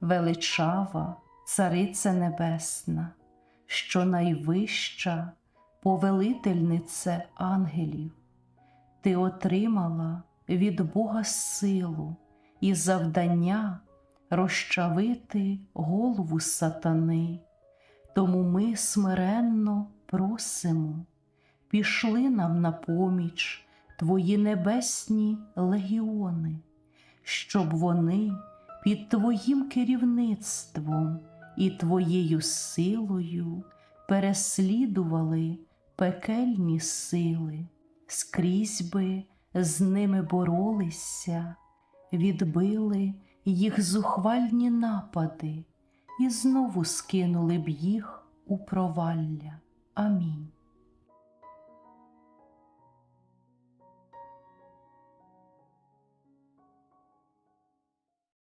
величава, Царице Небесна, що найвища повелительнице ангелів, ти отримала від Бога силу і завдання розчавити голову сатани. Тому ми смиренно просимо, пішли нам на поміч Твої небесні легіони, щоб вони під Твоїм керівництвом і Твоєю силою переслідували пекельні сили, скрізь би з ними боролися, відбили їх зухвальні напади і знову скинули б їх у провалля. Амінь.